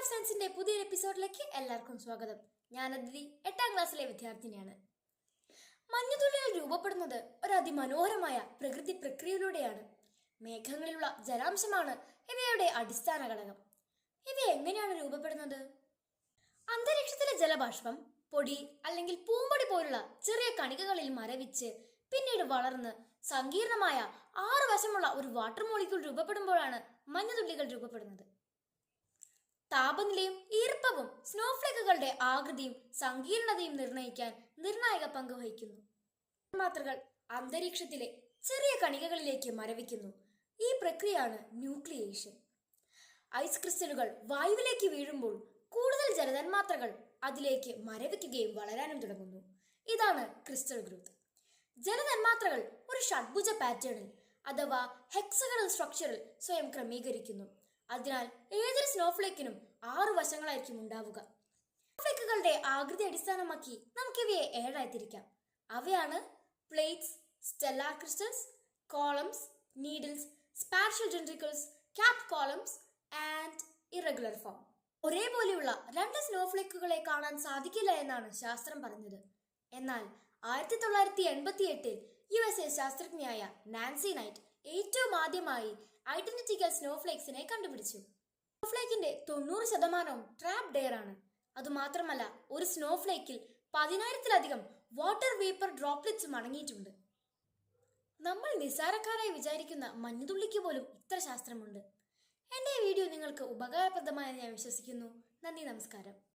Of സയൻസിന്റെ പുതിയൊരു എപ്പിസോഡിലേക്ക് എല്ലാവർക്കും സ്വാഗതം. ഞാൻ അതിഥി എട്ടാം ക്ലാസ്സിലെ വിദ്യാർത്ഥിനിയാണ്. മഞ്ഞുതുള്ളികൾ രൂപപ്പെടുന്നത് ഒരു അതിമനോഹരമായ പ്രകൃതി പ്രക്രിയയിലൂടെയാണ്. മേഘങ്ങളിലുള്ള ജലാംശമാണ് ഇവയുടെ അടിസ്ഥാന ഘടകം. ഇവ എങ്ങനെയാണ് രൂപപ്പെടുന്നത്? അന്തരീക്ഷത്തിലെ ജലബാഷ്പം പൊടി അല്ലെങ്കിൽ പൂമ്പൊടി പോലുള്ള ചെറിയ കണികകളിൽ മരവിച്ച് പിന്നീട് വളർന്ന് സങ്കീർണമായ ആറ് വശമുള്ള ഒരു വാട്ടർ മോളിക്യൂൾ രൂപപ്പെടുമ്പോഴാണ് മഞ്ഞുതുള്ളികൾ രൂപപ്പെടുന്നത്. താപനിലയും ഈർപ്പവും സ്നോഫ്ലേക്കുകളുടെ ആകൃതിയും സങ്കീർണതയും നിർണയിക്കാൻ നിർണായക പങ്ക് വഹിക്കുന്നു. തന്മാത്രകൾ അന്തരീക്ഷത്തിലെ ചെറിയ കണികകളിലേക്ക് മരവിക്കുന്നു. ഈ പ്രക്രിയയാണ് ന്യൂക്ലിയേഷൻ. ഐസ് ക്രിസ്റ്റലുകൾ വായുവിലേക്ക് വീഴുമ്പോൾ കൂടുതൽ ജലതന്മാത്രകൾ അതിലേക്ക് മരവിക്കുകയും വളരാനും തുടങ്ങുന്നു. ഇതാണ് ക്രിസ്റ്റൽ ഗ്രോത്ത്. ജലതന്മാത്രകൾ ഒരു ഷഡ്ഭുജ പാറ്റേണിൽ അഥവാ ഹെക്സഗണൽ സ്ട്രക്ചറിൽ സ്വയം ക്രമീകരിക്കുന്നു. അതിനാൽ ഏതൊരു സ്നോഫ്ലേക്കിനും ആറു വശങ്ങളായിരിക്കും ഉണ്ടാവുക. സ്നോഫ്ലേക്കുകളുടെ ആകൃതി അടിസ്ഥാനമാക്കി നമുക്കിവയെ ഏഴായി തിരിക്കാം അവയാണ് plates stellar crystals columns needles spatial dendrites cap columns and irregular form ഒരേപോലെയുള്ള രണ്ട് സ്നോഫ്ലേക്കുകളെ കാണാൻ സാധിക്കില്ല എന്നാണ് ശാസ്ത്രം പറഞ്ഞത്. എന്നാൽ ആയിരത്തി തൊള്ളായിരത്തി എൺപത്തി എട്ടിൽ യു എസ് എ ശാസ്ത്രജ്ഞയായ നാൻസി നൈറ്റ് ഏറ്റവും ആദ്യമായി ഐഡന്റിറ്റിക്കൽ സ്നോഫ്ലേക്സിനെ കണ്ടുപിടിച്ചു. സ്നോഫ്ലേക്കിന്റെ തൊണ്ണൂറ് ശതമാനവും ട്രാപ്പ് ഡെയർ ആണ്. അതുമാത്രമല്ല ഒരു സ്നോഫ്ലേക്കിൽ പതിനായിരത്തിലധികം വാട്ടർ വേപ്പർ ഡ്രോപ്ലെറ്റ്സും അടങ്ങിയിട്ടുണ്ട് നമ്മൾ നിസ്സാരക്കാരായി വിചാരിക്കുന്ന മഞ്ഞുതുള്ളിക്ക് പോലും ഇത്ര ശാസ്ത്രമുണ്ട്. എന്റെ വീഡിയോ നിങ്ങൾക്ക് ഉപകാരപ്രദമായെന്ന് ഞാൻ വിശ്വസിക്കുന്നു. നന്ദി നമസ്കാരം.